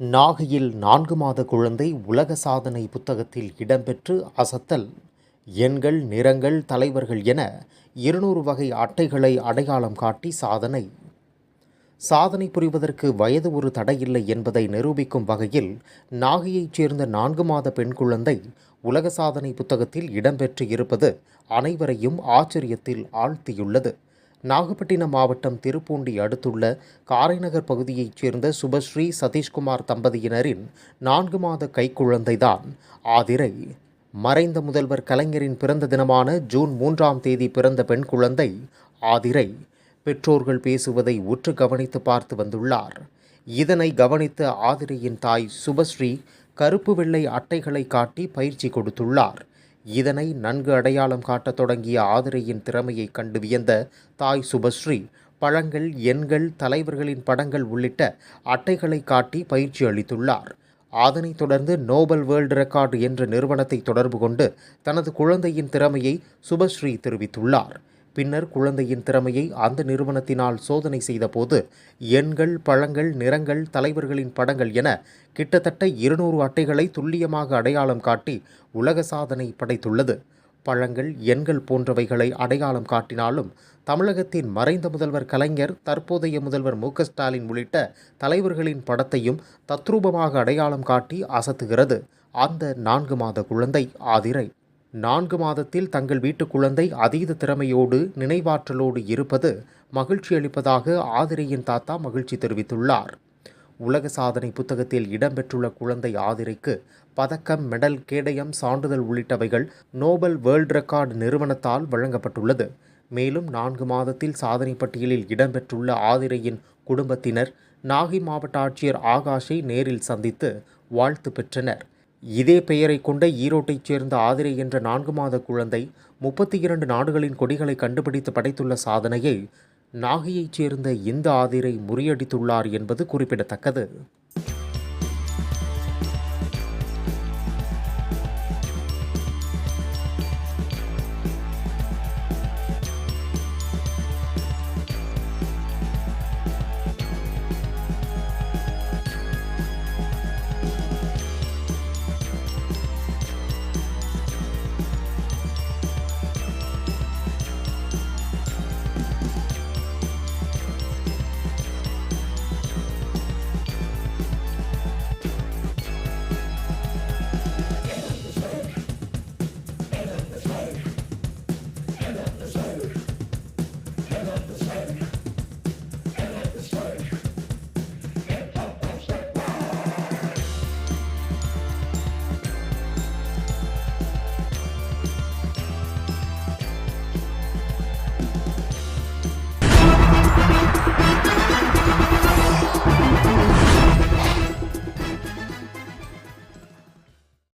நாகையில் நான்கு மாத குழந்தை உலக சாதனை புத்தகத்தில் இடம்பெற்று அசத்தல் எண்கள் நிறங்கள் தலைவர்கள் என இருநூறு வகை அட்டைகளை அடையாளம் காட்டி சாதனை. சாதனை புரிவதற்கு வயது ஒரு தடையில்லை என்பதை நிரூபிக்கும் வகையில் நாகையைச் சேர்ந்த நான்கு மாத பெண் குழந்தை உலக சாதனை புத்தகத்தில் இடம்பெற்று இருப்பது அனைவரையும் ஆச்சரியத்தில் ஆழ்த்தியுள்ளது. நாகப்பட்டினம் மாவட்டம் திருப்பூண்டி அடுத்துள்ள காரைநகர் பகுதியைச் சேர்ந்த சுபஸ்ரீ சதீஷ்குமார் தம்பதியினரின் நான்கு மாத கைக்குழந்தைதான். ஆதிரை மறைந்த முதல்வர் கலைஞரின் பிறந்த தினமான ஜூன் மூன்றாம் தேதி பிறந்த பெண் குழந்தை ஆதிரை பெற்றோர்கள் பேசுவதை உற்று கவனித்து பார்த்து வந்துள்ளார். இதனை கவனித்த ஆதிரையின் தாய் சுபஸ்ரீ கருப்பு வெள்ளை அட்டைகளை காட்டி பயிற்சி கொடுத்துள்ளார். இதனை நன்கு அடையாளம் காட்டத் தொடங்கிய ஆதிரையின் திறமையை கண்டு வியந்த தாய் சுபஸ்ரீ பழங்கள் எண்கள் தலைவர்களின் படங்கள் உள்ளிட்ட அட்டைகளை காட்டி பயிற்சி அளித்துள்ளார். அதனைத் தொடர்ந்து நோபல் வேர்ல்டு ரெக்கார்டு என்ற நிறுவனத்தை தொடர்பு கொண்டு தனது குழந்தையின் திறமையை சுபஸ்ரீ தெரிவித்துள்ளார். பின்னர் குழந்தையின் திறமையை அந்த நிறுவனத்தினால் சோதனை செய்தபோது எண்கள் பழங்கள் நிறங்கள் தலைவர்களின் படங்கள் என கிட்டத்தட்ட இருநூறு அட்டைகளை துல்லியமாக அடையாளம் காட்டி உலக சாதனை படைத்துள்ளது. பழங்கள் எண்கள் போன்றவைகளை அடையாளம் காட்டினாலும் தமிழகத்தின் மறைந்த முதல்வர் கலைஞர் தற்போதைய முதல்வர் மு. ஸ்டாலின் உள்ளிட்ட தலைவர்களின் படத்தையும் தத்ரூபமாக அடையாளம் காட்டி அசத்துகிறது. அந்த நான்கு மாத குழந்தை ஆதிரை. நான்கு மாதத்தில் தங்கள் வீட்டு குழந்தை அதீத திறமையோடு நினைவாற்றலோடு இருப்பது மகிழ்ச்சி அளிப்பதாக ஆதிரையின் தாத்தா மகிழ்ச்சி தெரிவித்துள்ளார். உலக சாதனை புத்தகத்தில் இடம்பெற்றுள்ள குழந்தை ஆதிரைக்கு பதக்கம் மெடல் கேடயம் சான்றிதழ் உள்ளிட்டவைகள் நோபல் வேர்ல்ட் ரெக்கார்டு நிறுவனத்தால் வழங்கப்பட்டுள்ளது. மேலும் நான்கு மாதத்தில் சாதனை பட்டியலில் இடம்பெற்றுள்ள ஆதிரையின் குடும்பத்தினர் நாகை மாவட்ட ஆட்சியர் ஆகாஷை நேரில் சந்தித்து வாழ்த்து பெற்றனர். இதே பெயரை கொண்ட ஈரோட்டைச் சேர்ந்த ஆதிரை என்ற நான்கு மாத குழந்தை முப்பத்தி இரண்டு நாடுகளின் கொடிகளை கண்டுபிடித்து படைத்துள்ள சாதனையை நாகையைச் சேர்ந்த இந்த ஆதிரை முறியடித்துள்ளார் என்பது குறிப்பிடத்தக்கது.